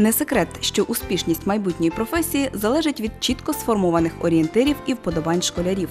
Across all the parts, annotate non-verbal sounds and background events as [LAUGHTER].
Не секрет, що успішність майбутньої професії залежить від чітко сформованих орієнтирів і вподобань школярів.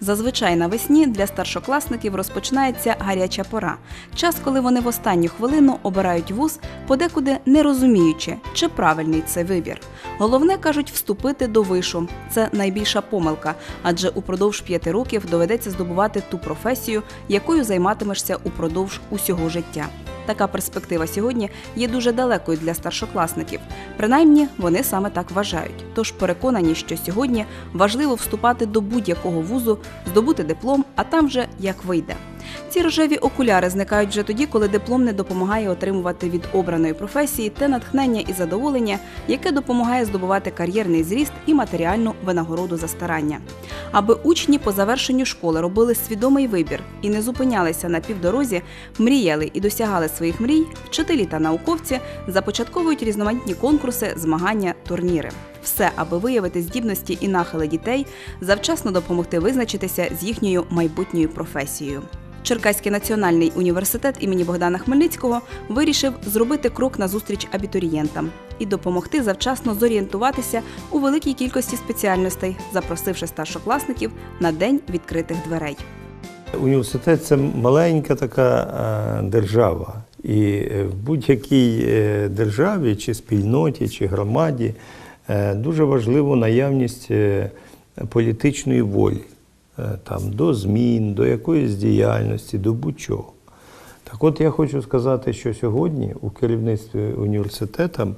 Зазвичай навесні для старшокласників розпочинається гаряча пора, час, коли вони в останню хвилину обирають вуз, подекуди не розуміючи, чи правильний це вибір. Головне кажуть вступити до вишу. Це найбільша помилка, адже упродовж п'яти років доведеться здобувати ту професію, якою займатимешся упродовж усього життя. Така перспектива сьогодні є дуже далекою для старшокласників. Принаймні, вони саме так вважають. Тож переконані, що сьогодні важливо вступати до будь-якого вузу, здобути диплом, а там вже як вийде. Ці рожеві окуляри зникають вже тоді, коли диплом не допомагає отримувати від обраної професії те натхнення і задоволення, яке допомагає здобувати кар'єрний зріст і матеріальну винагороду за старання. Аби учні по завершенню школи робили свідомий вибір і не зупинялися на півдорозі, мріяли і досягали своїх мрій, вчителі та науковці започатковують різноманітні конкурси, змагання, турніри. Все, аби виявити здібності і нахили дітей, завчасно допомогти визначитися з їхньою майбутньою професією. Черкаський національний університет імені Богдана Хмельницького вирішив зробити крок назустріч абітурієнтам і допомогти завчасно зорієнтуватися у великій кількості спеціальностей, запросивши старшокласників на день відкритих дверей. Університет це маленька така е, держава. І е, в будь-якій е, державі, чи спільноті, чи громаді дуже важлива наявність політичної волі там, до змін, до якоїсь діяльності, до будь-чого. Так от я хочу сказати, що сьогодні у керівництві університету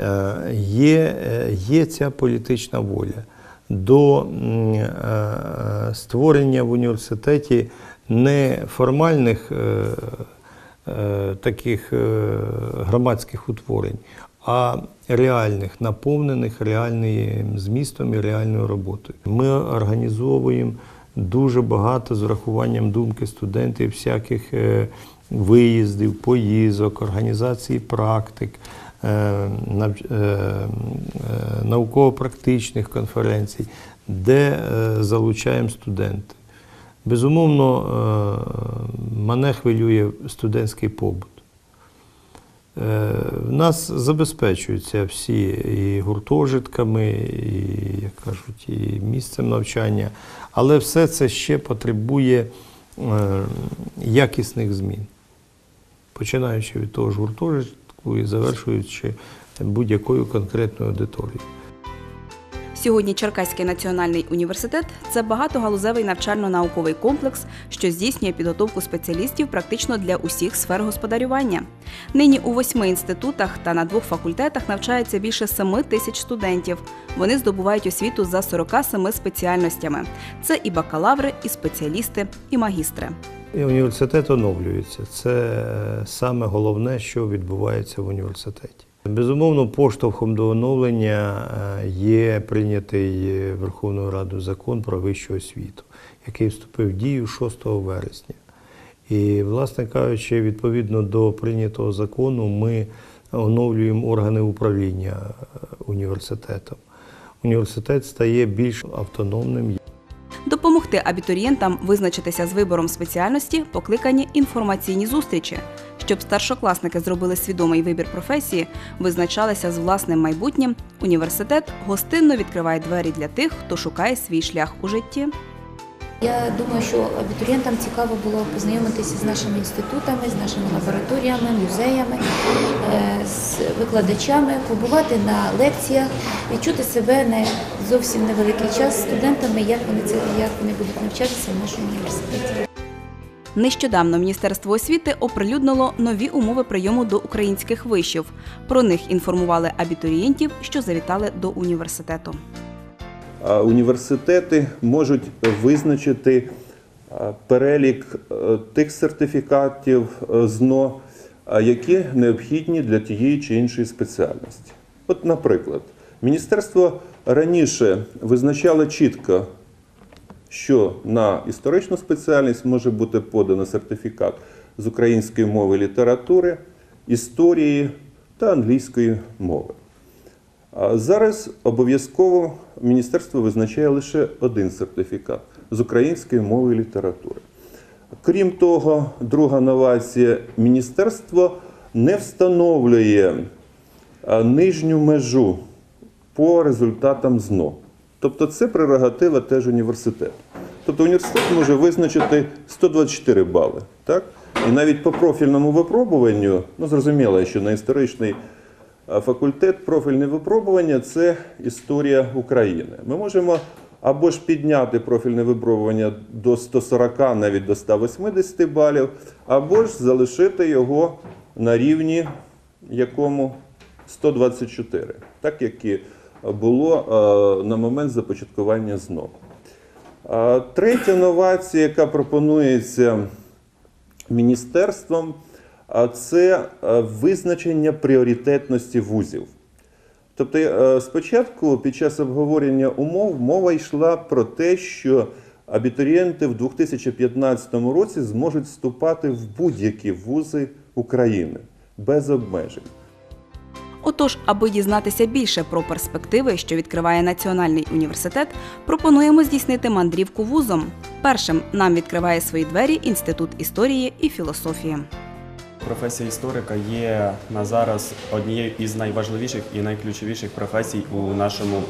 е, є, е, є ця політична воля до е, створення в університеті не формальних е, е, таких е, громадських утворень, а реальних, наповнених реальним змістом і реальною роботою. Ми організовуємо дуже багато з врахуванням думки студентів, всяких е, виїздів, поїздок, організації практик, е, е, науково-практичних конференцій, де залучаємо студенти. Безумовно, мене хвилює студентський побут. Е, В нас забезпечуються всі і гуртожитками, і, як кажуть, і місцем навчання, але все це ще потребує е, якісних змін, починаючи від того ж гуртожитку і завершуючи будь-якою конкретною аудиторією. Сьогодні Черкаський національний університет це багатогалузевий навчально-науковий комплекс, що здійснює підготовку спеціалістів практично для усіх сфер господарювання. Нині у восьми інститутах та на двох факультетах навчається більше семи тисяч студентів. Вони здобувають освіту за 47 спеціальностями. Це і бакалаври, і спеціалісти, і магістри. І університет оновлюється. Це е, саме головне, що відбувається в університеті. Безумовно, поштовхом до оновлення е, є прийнятий е, Верховною Радою закон про вищу освіту, який вступив в дію 6 вересня. І, власне кажучи, відповідно до прийнятого закону, ми оновлюємо органи управління е, університетом. Університет стає більш автономним. Допомогти абітурієнтам визначитися з вибором спеціальності покликані інформаційні зустрічі, щоб старшокласники зробили свідомий вибір професії, визначалися з власним майбутнім. Університет гостинно відкриває двері для тих, хто шукає свій шлях у житті. Я думаю, що абітурієнтам цікаво було познайомитися з нашими інститутами, з нашими лабораторіями, музеями, е, з викладачами, побувати на лекціях, відчути себе не зовсім невеликий час студентами, як вони це як вони будуть навчатися в нашому університеті. Нещодавно Міністерство освіти оприлюднило нові умови прийому до українських вишів. Про них інформували абітурієнтів, що завітали до університету. Університети можуть визначити перелік е, тих сертифікатів е, ЗНО, які необхідні для тієї чи іншої спеціальності. От, наприклад, міністерство раніше визначало чітко, що на історичну спеціальність може бути подано сертифікат з української мови літератури, історії та англійської мови. Зараз обов'язково міністерство визначає лише один сертифікат з української мови і літератури. Крім того, друга новація міністерство не встановлює нижню межу по результатам ЗНО. Тобто це прерогатива теж університету. Тобто університет може визначити 124 бали. Так? І навіть по профільному випробуванню, ну зрозуміло, що на історичний факультет профільне випробування це історія України. Ми можемо або ж підняти профільне випробування до 140, навіть до 180 балів, або ж залишити його на рівні якому 124, так як і було е, на момент започаткування ЗНО. Третя новація, яка пропонується міністерством, це е, визначення пріоритетності вузів. Тобто, е, спочатку, під час обговорення умов, мова йшла про те, що абітурієнти в 2015 році зможуть вступати в будь-які вузи України без обмежень. Отож, аби дізнатися більше про перспективи, що відкриває Національний університет, пропонуємо здійснити мандрівку вузом. Першим нам відкриває свої двері Інститут історії і філософії. Професія історика є на зараз однією із найважливіших і найключовіших професій у нашому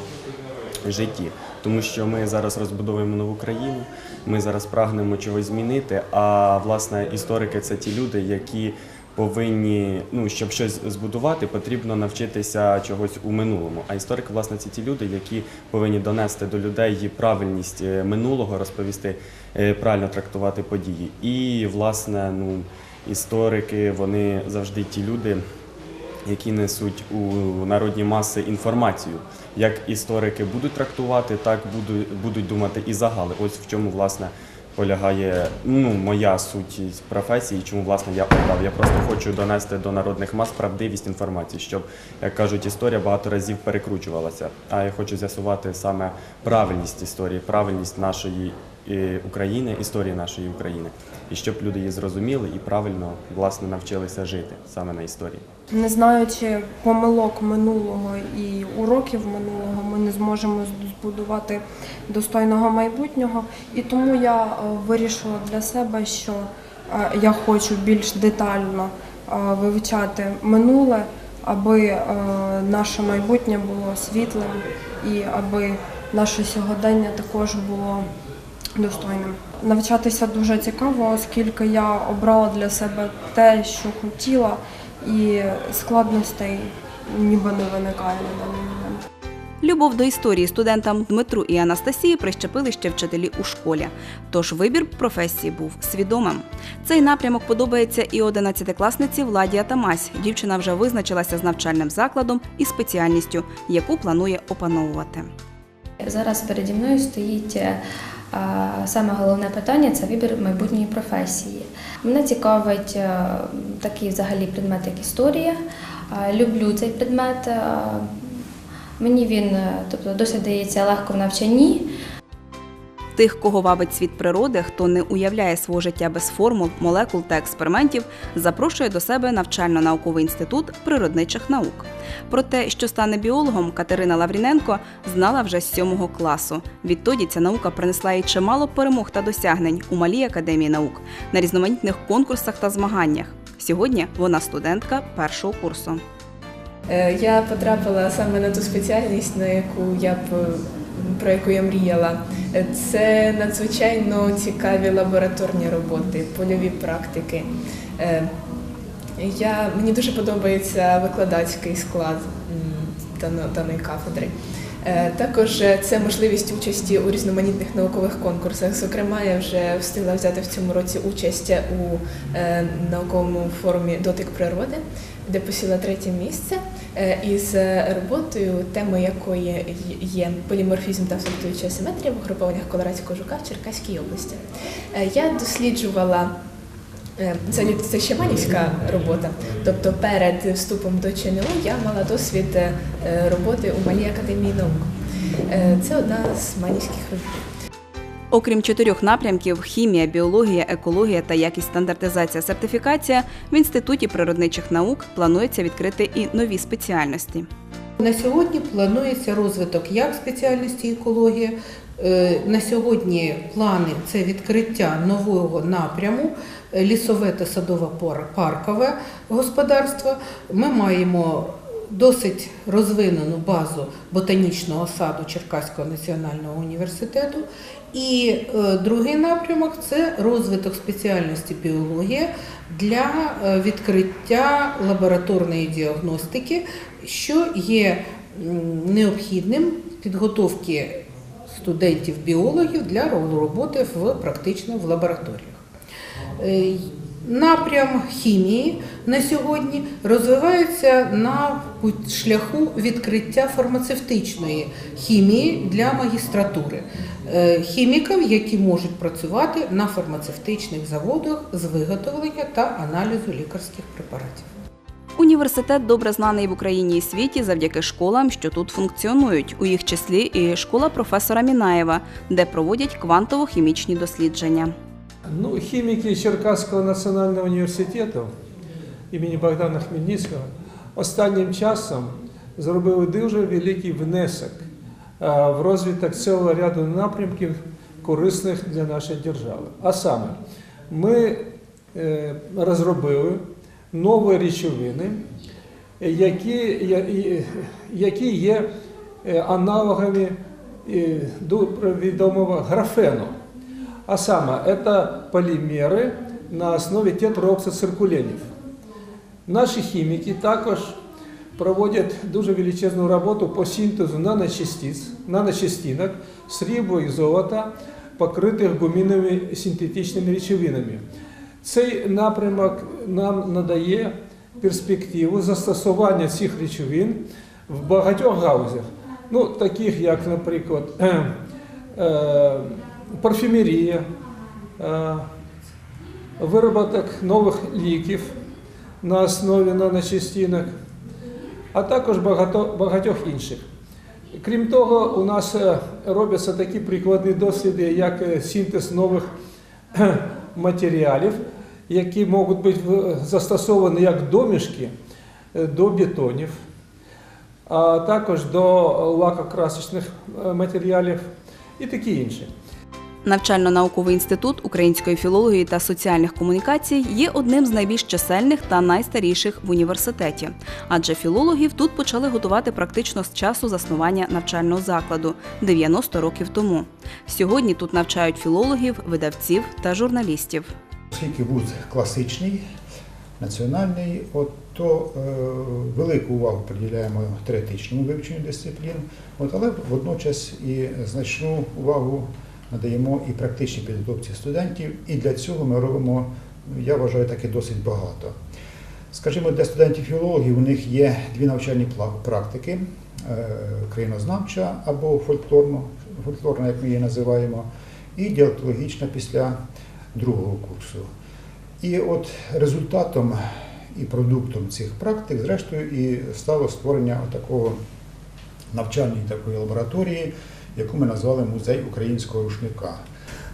житті, тому що ми зараз розбудовуємо нову країну, ми зараз прагнемо чогось змінити. А власне історики це ті люди, які повинні, ну щоб щось збудувати, потрібно навчитися чогось у минулому. А історик, власне, це ті люди, які повинні донести до людей правильність е, минулого, розповісти, е, правильно трактувати події. І власне, ну історики, вони завжди ті люди, які несуть у народні маси інформацію. Як історики будуть трактувати, так будуть, будуть думати і загали. Ось в чому власне полягає ну, моя суть професії, чому власне я обрав. Я просто хочу донести до народних мас правдивість інформації, щоб, як кажуть, історія багато разів перекручувалася. А я хочу з'ясувати саме правильність історії, правильність нашої е, України, історії нашої України, і щоб люди її зрозуміли і правильно власне навчилися жити саме на історії. Не знаючи помилок минулого і уроків минулого, ми не зможемо збудувати достойного майбутнього. І тому я е, вирішила для себе, що е, я хочу більш детально е, вивчати минуле, аби наше майбутнє було світлим і аби наше сьогодення також було достойним. Навчатися дуже цікаво, оскільки я обрала для себе те, що хотіла, і складностей ніби не виникає на даний момент. Любов до історії студентам Дмитру і Анастасії прищепили ще вчителі у школі. Тож вибір професії був свідомим. Цей напрямок подобається і 11-класниці Владі Атамась. Дівчина вже визначилася з навчальним закладом і спеціальністю, яку планує опановувати. Зараз переді мною стоїть е, саме головне питання це вибір майбутньої професії. Мене цікавить е, такий взагалі предмет, як історія. Люблю цей предмет. Мені він е, тобто, досі дається легко в навчанні. Тих, кого вабить світ природи, хто не уявляє свого життя без формул, молекул та експериментів, запрошує до себе навчально-науковий інститут природничих наук. Про те, що стане біологом, Катерина Лавріненко знала вже з сьомого класу. Відтоді ця наука принесла їй чимало перемог та досягнень у малій академії наук на різноманітних конкурсах та змаганнях. Сьогодні вона студентка першого курсу. Е, Я потрапила саме на ту спеціальність, на яку я б про яку я мріяла. Це надзвичайно цікаві лабораторні роботи, польові практики. Е, Я, мені дуже подобається викладацький склад даної кафедри. Е, Також е, це можливість участі у різноманітних наукових конкурсах. Зокрема, я вже встигла взяти в цьому році участь у науковому форумі Дотик природи, де посіла третє місце із е, роботою, темою якої є поліморфізм та флуктуюча симетрія в угрупованнях Колорадського жука в Черкаській області. Е, Я досліджувала Е, Це, це ще манівська робота. Тобто перед вступом до ЧНУ я мала досвід е, роботи у Малій академії наук. Е, Це одна з манівських робіт. Окрім чотирьох напрямків хімія, біологія, екологія та якість стандартизація сертифікація в інституті природничих наук планується відкрити і нові спеціальності. На сьогодні планується розвиток як спеціальності екологія. Е, На сьогодні плани це відкриття нового напряму лісове та садово-паркове господарство. Ми маємо досить розвинену базу ботанічного саду Черкаського національного університету. І е, другий напрямок це розвиток спеціальності біологія для е, відкриття лабораторної діагностики, що є необхідним підготовки студентів-біологів для роботи в практично в лабораторіях. Напрям хімії на сьогодні розвивається на шляху відкриття фармацевтичної хімії для магістратури Е, хіміків, які можуть працювати на фармацевтичних заводах з виготовлення та аналізу лікарських препаратів. Університет добре знаний в Україні і світі завдяки школам, що тут функціонують, у їх числі і школа професора Мінаєва, де проводять квантово-хімічні дослідження. Ну, хіміки Черкаського національного університету імені Богдана Хмельницького останнім часом зробили дуже великий внесок е, в розвиток цілого ряду напрямків, корисних для нашої держави. А саме, ми е, розробили нові речовини, які, які є е, аналогами до відомого графену. А саме, это полімери на основі тетрооксициркуленів. Наші хіміки також проводять дуже величезну роботу по синтезу наночастиць, наночастинок срібла і золота, покритих гуміновими синтетичними речовинами. Цей напрямок нам надає перспективу застосування цих речовин в багатьох гаузях, ну, таких як, наприклад, [CLEARS THROAT] е, парфюмерія, е, виробіток нових ліків на основі наночастинок, а також багатьох інших. Крім того, у нас е, робляться такі прикладні досліди, як е, синтез нових матеріалів, які можуть бути застосовані як домішки до бетонів, а також до лакокрасочних матеріалів і таке інше. Навчально-науковий інститут української філології та соціальних комунікацій є одним з найбільш чисельних та найстаріших в університеті, адже філологів тут почали готувати практично з часу заснування навчального закладу 90 років тому. Сьогодні тут навчають філологів, видавців та журналістів. Оскільки вуз класичний, національний, от, то е, велику увагу приділяємо теоретичному вивченню дисциплін, от, але водночас і значну увагу надаємо і практичній підготовці студентів, і для цього ми робимо, я вважаю, таки досить багато. Скажімо, для студентів-філологів у них є дві навчальні практики: е, країнознавча або фольклорна, як ми її називаємо, і діалектологічна після другого курсу. І от результатом і продуктом цих практик, зрештою, і стало створення такого навчальної такої лабораторії, яку ми назвали Музей українського рушника.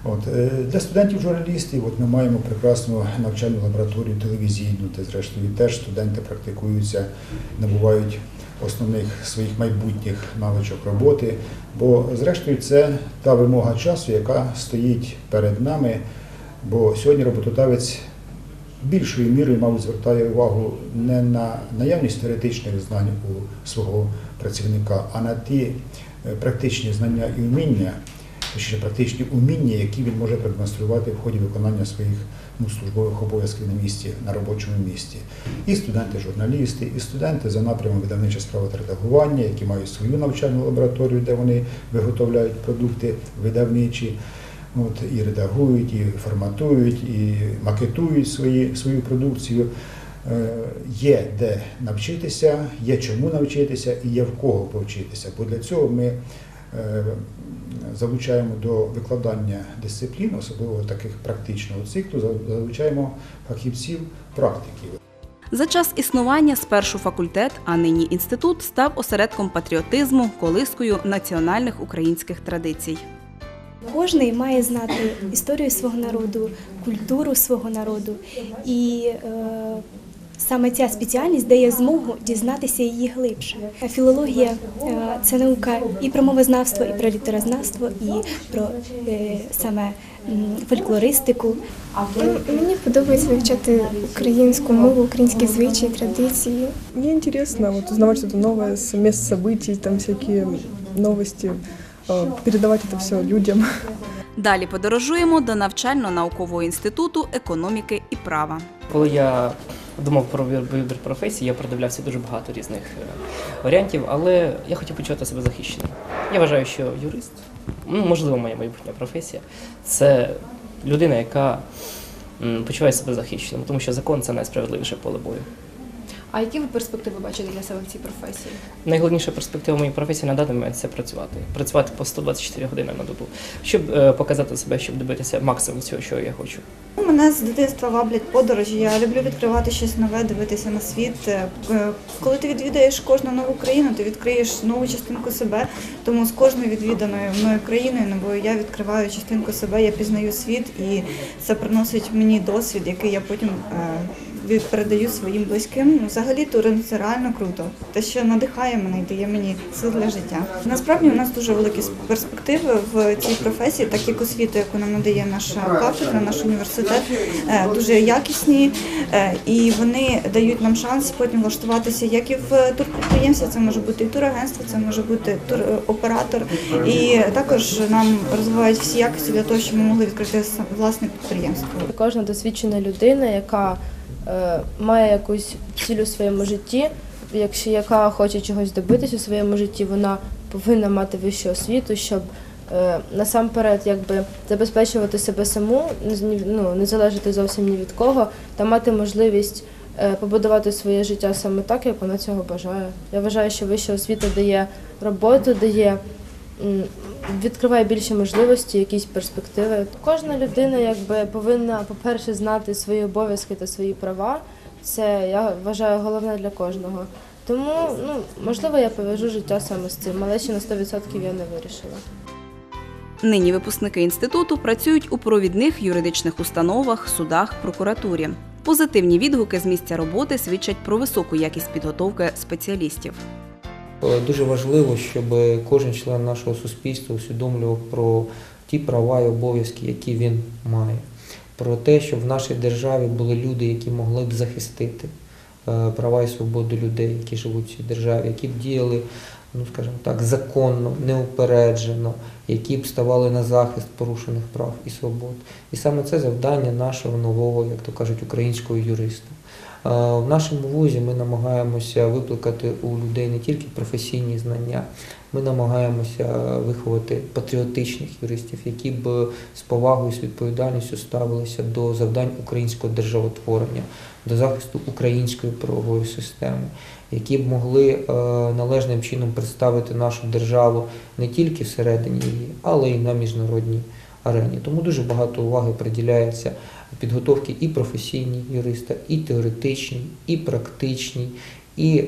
От, е, для студентів-журналістів от ми маємо прекрасну навчальну лабораторію телевізійну, де зрештою теж студенти практикуються, набувають основних своїх майбутніх навичок роботи. Бо, зрештою, це та вимога часу, яка стоїть перед нами. Бо сьогодні роботодавець більшою мірою, мабуть, звертає увагу не на наявність теоретичних знань у свого працівника, а на ті практичні знання і вміння, точніше практичні уміння, які він може продемонструвати в ході виконання своїх ну, службових обов'язків на місці, на робочому місці. І студенти-журналісти, і студенти за напрямом видавнича справа та редагування, які мають свою навчальну лабораторію, де вони виготовляють продукти видавничі. От, і редагують, і форматують, і макетують свої, свою продукцію. Е, Є де навчитися, є чому навчитися і є в кого повчитися. Бо для цього ми е, залучаємо до викладання дисциплін, особливо таких практичного циклу, залучаємо фахівців, практиків. За час існування спершу факультет, а нині інститут став осередком патріотизму, колискою національних українських традицій. Кожний має знати історію свого народу, культуру свого народу, і е, саме ця спеціальність дає змогу дізнатися її глибше. Філологія е, це наука і про мовознавство, і про літерознавство, і про е, саме м, фольклористику. Мені подобається вивчати українську мову, українські звичаї, традиції. Мне интересно вот узнавать что-то новое с мест событий, там всякие новости, э, передавать это все людям. Далі подорожуємо до навчально-наукового інституту економіки і права. Коли я думав про вибір професії, я продивлявся дуже багато різних е, варіантів, але я хотів почувати себе захищеним. Я вважаю, що юрист, ну, можливо, моя майбутня професія, це людина, яка почуває себе захищеним, тому що закон це найсправедливіше поле бою. А які ви перспективи бачите для себе в цій професії? Найголовніша перспектива моєї професії на даний момент це працювати. Працювати по 124 години на добу, щоб е, показати себе, щоб добитися максимум цього, що я хочу. Мене з дитинства ваблять подорожі. Я люблю відкривати щось нове, дивитися на світ. Е, Коли ти відвідаєш кожну нову країну, ти відкриєш нову частинку себе. Тому з кожною відвіданою мною країною, ну, бо я відкриваю частинку себе, я пізнаю світ, і це приносить мені досвід, який я потім е, передаю своїм близьким. Ну, взагалі туризм це реально круто. Те, що надихає мене і дає мені сил для життя. Насправді у нас дуже великі перспективи в цій професії, так як освіта, яку нам надає наша кафедра, наш університет, е, дуже якісні, е, і вони дають нам шанс потім влаштуватися як і в турпідприємстві, це може бути і турагентство, це може бути туроператор. І також нам розвивають всі якості для того, щоб ми могли відкрити власне підприємство. Кожна досвідчена людина, яка має якусь ціль у своєму житті, якщо яка хоче чогось добитися у своєму житті, вона повинна мати вищу освіту, щоб е, насамперед якби забезпечувати себе саму, ну, не залежати зовсім ні від кого, та мати можливість е, побудувати своє життя саме так, як вона цього бажає. Я вважаю, що вища освіта дає роботу, дає відкриває більше можливості, якісь перспективи. Кожна людина якби повинна, по-перше, знати свої обов'язки та свої права. Це я вважаю головне для кожного. Тому ну можливо я пов'яжу життя саме з цим, але ще на 100% я не вирішила. Нині випускники інституту працюють у провідних юридичних установах, судах, прокуратурі. Позитивні відгуки з місця роботи свідчать про високу якість підготовки спеціалістів. Е, Дуже важливо, щоб кожен член нашого суспільства усвідомлював про ті права і обов'язки, які він має, про те, щоб в нашій державі були люди, які могли б захистити е, права і свободу людей, які живуть в цій державі, які б діяли, ну скажімо так, законно, неупереджено, які б ставали на захист порушених прав і свобод. І саме це завдання нашого нового, як то кажуть, українського юриста. Е, В нашому вузі ми намагаємося викликати у людей не тільки професійні знання, ми намагаємося виховати патріотичних юристів, які б з повагою з відповідальністю ставилися до завдань українського державотворення, до захисту української правової системи, які б могли е, належним чином представити нашу державу не тільки всередині її, але й на міжнародній арені. Тому дуже багато уваги приділяється підготовки і професійній юриста, і теоретичній, і практичній, і е,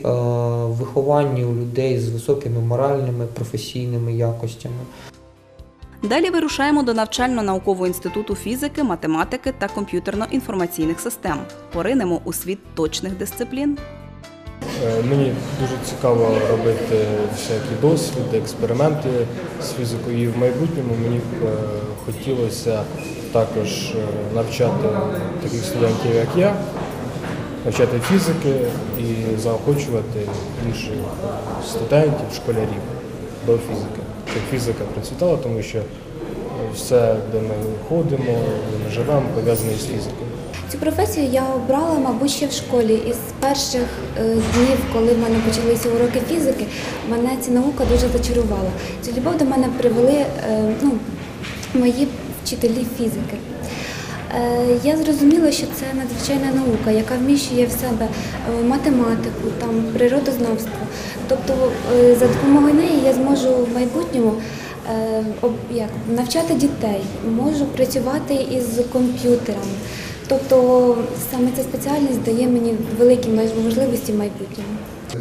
вихованню у людей з високими моральними, професійними якостями. Далі вирушаємо до навчально-наукового інституту фізики, математики та комп'ютерно-інформаційних систем. Поринемо у світ точних дисциплін. Е, Мені дуже цікаво робити всякі досліди, експерименти з фізикою. І в майбутньому мені б е, хотілося також е, навчати таких студентів, як я, навчати фізики і заохочувати інших студентів, школярів до фізики. Щоб фізика процвітала, тому що все, де ми ходимо, де ми живемо, пов'язане з фізикою. Цю професію я обрала, мабуть, ще в школі. Із перших е, днів, коли в мене почалися уроки фізики, мене ця наука дуже зачарувала. Цю любов до мене привели е, ну, мої вчителі фізики. Е, Я зрозуміла, що це надзвичайна наука, яка вміщує в себе е, математику, там, природознавство. Тобто е, за допомогою неї я зможу в майбутньому як, навчати дітей, можу працювати із комп'ютерами. Тобто саме ця спеціальність дає мені великі можливості в майбутньому.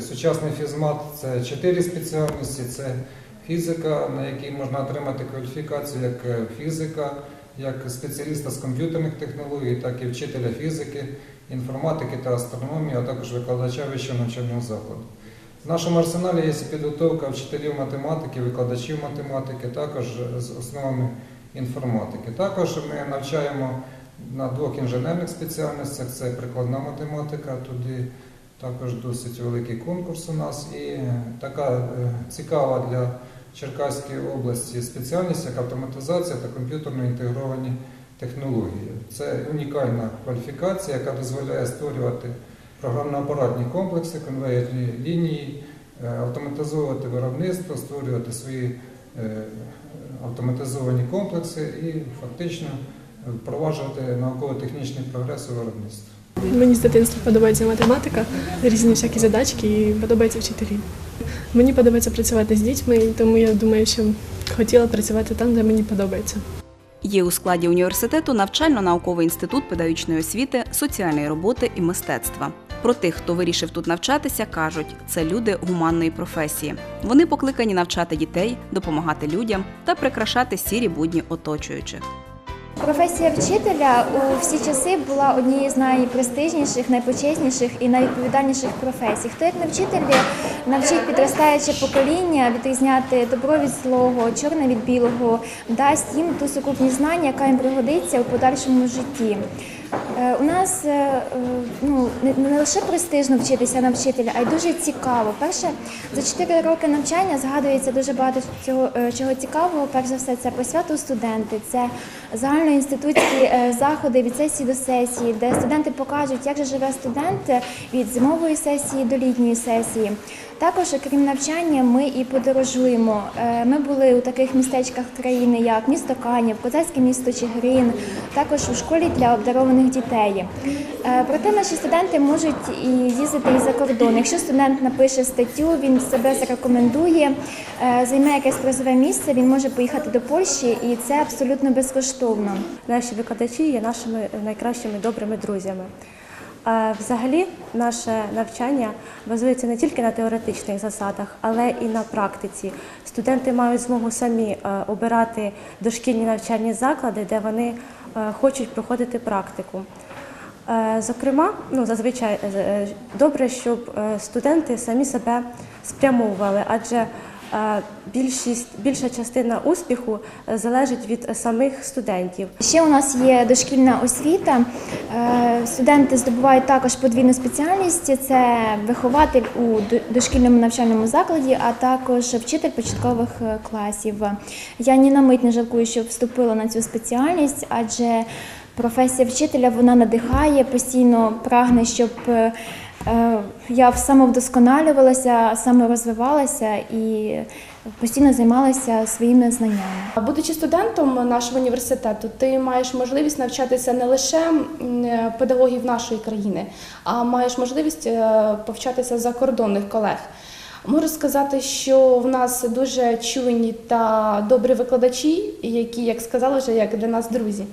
Сучасний фізмат це чотири спеціальності: це фізика, на якій можна отримати кваліфікацію як е, фізика, як спеціаліста з комп'ютерних технологій, так і вчителя фізики, інформатики та астрономії, а також викладача вищого навчального закладу. В нашому арсеналі є підготовка вчителів математики, викладачів математики, також з основами інформатики. Також ми навчаємо на двох інженерних спеціальностях, це прикладна математика, туди також досить великий конкурс у нас і така е, цікава для Черкаської області спеціальність, як автоматизація та комп'ютерно інтегровані технології. Це унікальна кваліфікація, яка дозволяє створювати програмно-апаратні комплекси, конвейерні лінії, е, автоматизовувати виробництво, створювати свої е, автоматизовані комплекси і фактично впроваджувати науково-технічний прогрес у виробництві. Мені з дитинства подобається математика, різні всякі задачки і подобаються вчителі. Мені подобається працювати з дітьми, тому я думаю, що хотіла працювати там, де мені подобається. Є у складі університету навчально-науковий інститут педагогічної освіти, соціальної роботи і мистецтва. Про тих, хто вирішив тут навчатися, кажуть, це люди гуманної професії. Вони покликані навчати дітей, допомагати людям та прикрашати сірі будні оточуючих. Професія вчителя у всі часи була однією з найпрестижніших, найпочесніших і найвідповідальніших професій. Хто як не вчителі навчить підростаюче покоління відрізняти добро від злого, чорне від білого, дасть їм ту сукупність знань, яка їм пригодиться у подальшому житті. Е, У нас е, е, ну, не- лише престижно вчитися на вчителя, а й дуже цікаво. Перше, за 4 роки навчання згадується дуже багато цього, чого цікавого. Перш за все, це посвяту студенти, це загальноінститутські заходи від сесії до сесії, де студенти покажуть, як же живе студент від зимової сесії до літньої сесії. Також, окрім навчання, ми і подорожуємо. Е, Ми були у таких містечках країни, як місто Канів, козацьке місто Чигирин, також у школі для обдарованих дітей. Е, Проте наші студенти можуть і їздити і за кордон. Якщо студент напише статтю, він себе зарекомендує, е, займе якесь призове місце, він може поїхати до Польщі, і це абсолютно безкоштовно. Наші викладачі є нашими найкращими добрими друзями. Взагалі, наше навчання базується не тільки на теоретичних засадах, але і на практиці. Студенти мають змогу самі е, обирати дошкільні навчальні заклади, де вони е, хочуть проходити практику. Е, Зокрема, ну зазвичай добре, щоб студенти самі себе спрямовували, адже більшість більша частина успіху е, залежить від самих студентів. Ще у нас є дошкільна освіта. Е, Студенти здобувають також подвійну спеціальність: це вихователь у дошкільному навчальному закладі, а також вчитель початкових е, класів. Я ні на мить не жалкую, що вступила на цю спеціальність, адже професія вчителя вона надихає, постійно прагне, щоб е, е, я самовдосконалювалася, саморозвивалася і постійно займалася своїми знаннями. Будучи студентом нашого університету, ти маєш можливість навчатися не лише педагогів нашої країни, а маєш можливість е, повчатися закордонних колег. Можу сказати, що в нас дуже чуйні та добрі викладачі, які, як сказали, вже як для нас друзі.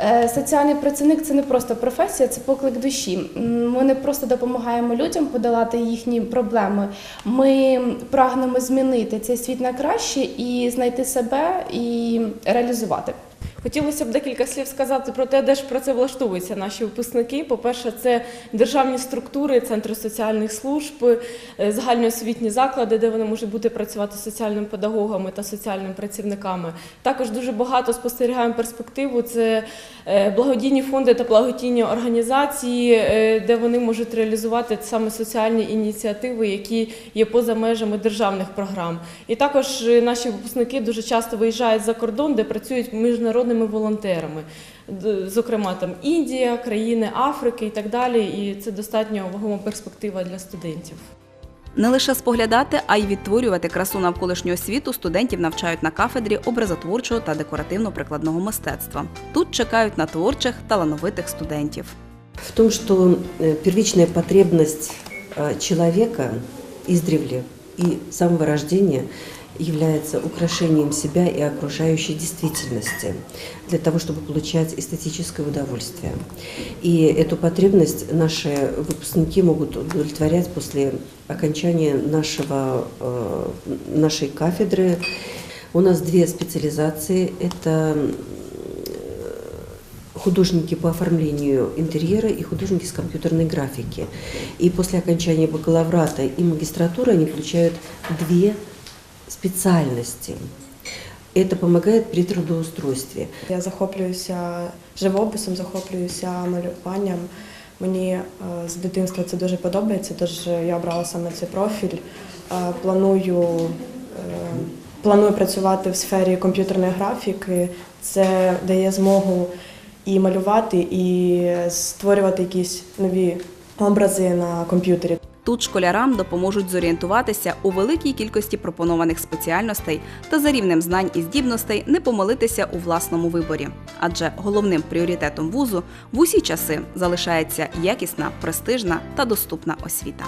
Е, Соціальний працівник це не просто професія, це поклик душі. Ми не просто допомагаємо людям подолати їхні проблеми. Ми прагнемо змінити цей світ на краще і знайти себе і реалізувати. Хотілося б декілька слів сказати про те, де ж працевлаштовуються наші випускники. По-перше, це державні структури, центри соціальних служб, е, загальноосвітні заклади, де вони можуть бути працювати соціальними педагогами та соціальними працівниками. Також дуже багато спостерігаємо перспективу. Це е, благодійні фонди та благодійні організації, е, де вони можуть реалізувати саме соціальні ініціативи, які є поза межами державних програм. І також наші випускники дуже часто виїжджають за кордон, де працюють міжнародними волонтерами. Зокрема, там Індія, країни Африки і так далі. І це достатньо вагома перспектива для студентів. Не лише споглядати, а й відтворювати красу навколишнього світу студентів навчають на кафедрі образотворчого та декоративно-прикладного мистецтва. Тут чекають на творчих талановитих студентів. в том, что э, первичная потребность э, человека издревле и самого рождения является украшением себя и окружающей действительности для того, чтобы получать эстетическое удовольствие. И эту потребность наши выпускники могут удовлетворять после окончания нашего, э, нашей кафедры. У нас две специализации. Это художники по оформлению интерьера и художники с компьютерной графики. И после окончания бакалаврата и магистратуры они получают две специальности. Это помогает при трудоустройстве. Я захоплююся живописом, захоплююся малюванням. Мені е, з дитинства це дуже подобається, тож я обрала саме цей профіль. Е, Планую, е, планую працювати в сфері комп'ютерної графіки. Це дає змогу і малювати, і створювати якісь нові образи на комп'ютері. Тут школярам допоможуть зорієнтуватися у великій кількості пропонованих спеціальностей та за рівнем знань і здібностей не помилитися у власному виборі. Адже головним пріоритетом вузу в усі часи залишається якісна, престижна та доступна освіта.